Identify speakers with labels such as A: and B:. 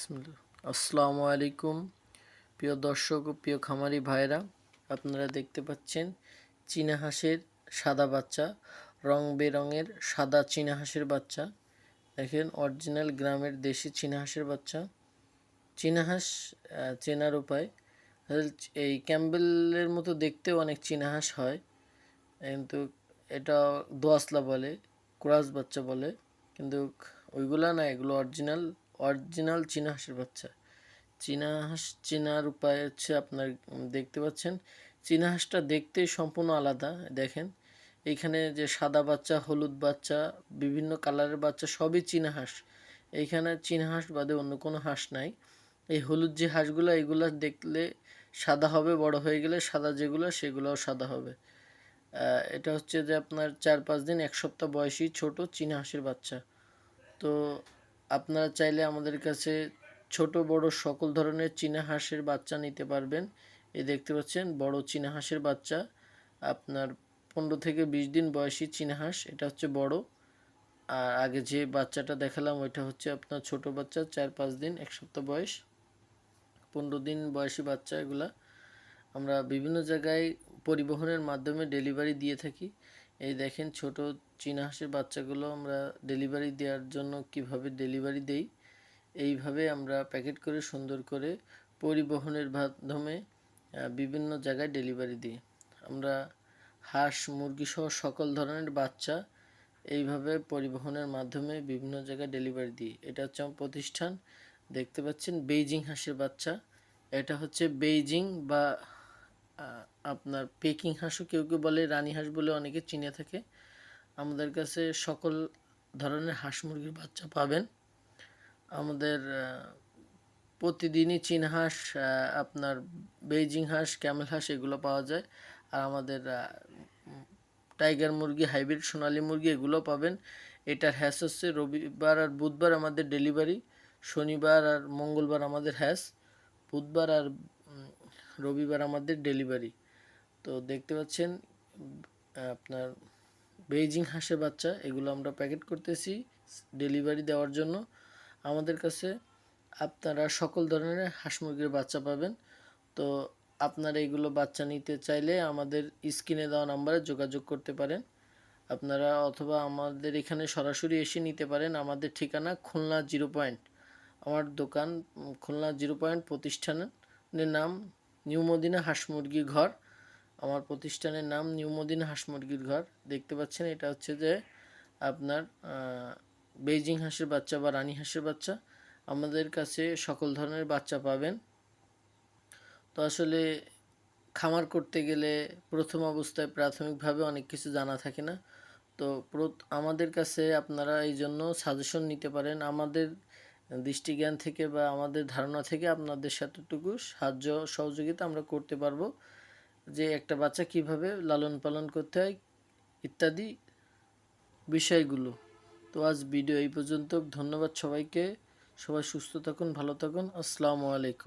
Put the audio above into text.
A: আসসালামু আলাইকুম, প্রিয় দর্শক ও প্রিয় খামারি ভাইরা আপনারা দেখতে পাচ্ছেন চীনা হাঁসের সাদা বাচ্চা, রং বেরঙের সাদা চীনা হাঁসের বাচ্চা। দেখেন, অরিজিনাল গ্রামের দেশি চীনা হাঁসের বাচ্চা। চীনা হাঁস চেনার উপায়। এই ক্যাম্বেলের মতো দেখতেও অনেক চীনা হাঁস হয়। কিন্তু এটা দোয়াসলা বলে, ক্রাস বাচ্চা বলে। কিন্তু ওইগুলা না, এগুলো অরিজিনাল অরিজিনাল চীনা হাঁসের বাচ্চা। চীনা হাঁস, চেনার উপায় হচ্ছে আপনার দেখতে পাচ্ছেন। চীনা হাঁসটা দেখতে সম্পূর্ণ আলাদা, দেখেন। এইখানে যে সাদা বাচ্চা, হলুদ বাচ্চা, বিভিন্ন কালারের বাচ্চা, সবই চীনা হাঁস। এইখানে চীনা হাঁস বাদে অন্য কোনো হাঁস নাই। এই হলুদ যে হাঁসগুলো, এগুলো দেখলে সাদা হবে, বড় হয়ে গেলে সাদা যেগুলো, সেগুলোও সাদা হবে। এটা হচ্ছে যে আপনার চার পাঁচ দিন, এক সপ্তাহ বয়সী ছোট চীনা হাঁসের বাচ্চা। তো আপনারা চাইলে আমাদের কাছে ছোট, বড় সকল ধরনের চীনা হাঁসের বাচ্চা নিতে পারবেন। এই দেখতে পাচ্ছেন, বড় চীনা হাঁসের বাচ্চা। আপনার পনেরো থেকে বিশ দিন বয়সী চীনা হাঁস, এটা হচ্ছে বড়। আর আগে যে বাচ্চাটা দেখালাম, ওইটা হচ্ছে আপনার ছোট বাচ্চা, চার, পাঁচ দিন, এক সপ্তাহ বয়স। পনেরো দিন বয়সী বাচ্চা এগুলা আমরা বিভিন্ন জায়গায় পরিবহনের মাধ্যমে ডেলিভারি দিয়ে থাকি। এই দেখেন ছোট চীনা হাঁসের বাচ্চাগুলো আমরা ডেলিভারি দেওয়ার জন্য কীভাবে ডেলিভারি দেই, এইভাবে আমরা প্যাকেট করে সুন্দর করে পরিবহনের মাধ্যমে বিভিন্ন জায়গায় ডেলিভারি দিই। আমরা হাঁস, মুরগি সহ সকল ধরনের বাচ্চা এইভাবে পরিবহনের মাধ্যমে বিভিন্ন জায়গায় ডেলিভারি দিই। এটা হচ্ছে আমার প্রতিষ্ঠান। দেখতে পাচ্ছেন বেইজিং হাঁসের বাচ্চা। এটা হচ্ছে বেইজিং বা আপনার পেকিং হাঁসও কেউ কেউ বলে, রানী হাঁস বলে অনেকে চিনে থাকে। আমাদের কাছে সকল ধরনের হাঁস মুরগির বাচ্চা পাবেন। আমাদের প্রতিদিনই চীন হাঁস আপনার বেইজিং হাঁস, ক্যামেল হাঁস এগুলো পাওয়া যায়। আর আমাদের টাইগার মুরগি, হাইব্রিড সোনালী মুরগি এগুলো পাবেন। এটার হ্যাস হচ্ছে রবিবার আর বুধবার আমাদের ডেলিভারি। শনিবার আর মঙ্গলবার আমাদের হ্যাস। বুধবার আর রবিবার আমাদের ডেলিভারি তো দেখতে পাচ্ছেন, আপনার বেইজিং হাঁসের বাচ্চা, এগুলো আমরা প্যাকেট করতেছি ডেলিভারি দেওয়ার জন্য। আমাদের কাছে আপনারা সকল ধরনের হাঁস মুরগির বাচ্চা পাবেন। তো আপনারা এগুলো বাচ্চা নিতে চাইলে আমাদের স্ক্রিনে দেওয়া নাম্বারে যোগাযোগ করতে পারেন। আপনারা অথবা আমাদের এখানে সরাসরি এসে নিতে পারেন। আমাদের ঠিকানা খুলনা জিরো পয়েন্ট, আমার দোকান খুলনা জিরো পয়েন্ট প্রতিষ্ঠানের নাম নিউ মদিনা হাঁস মুরগির ঘর। আমার প্রতিষ্ঠানের নাম নিউ মদিনা হাঁস মুরগির ঘর। দেখতে পাচ্ছেন, এটা হচ্ছে যে আপনার বেইজিং হাঁসের বাচ্চা বা রানী হাঁসের বাচ্চা। আমাদের কাছে সকল ধরনের বাচ্চা পাবেন। তো আসলে খামার করতে গেলে প্রথম অবস্থায় প্রাথমিকভাবে অনেক কিছু জানা থাকে না। তো আমাদের কাছে আপনারা এই জন্য সাজেশন নিতে পারেন। আমাদের দৃষ্টিজ্ঞান থেকে বা আমাদের ধারণা থেকে আপনাদের সাথেটুকু সাহায্য সহযোগিতা আমরা করতে পারব। যে একটা বাচ্চা কীভাবে লালন পালন করতে হয় ইত্যাদি বিষয়গুলো। তো আজ ভিডিও এই পর্যন্ত। ধন্যবাদ সবাইকে। সবাই সুস্থ থাকুন, ভালো থাকুন। আসসালামু আলাইকুম।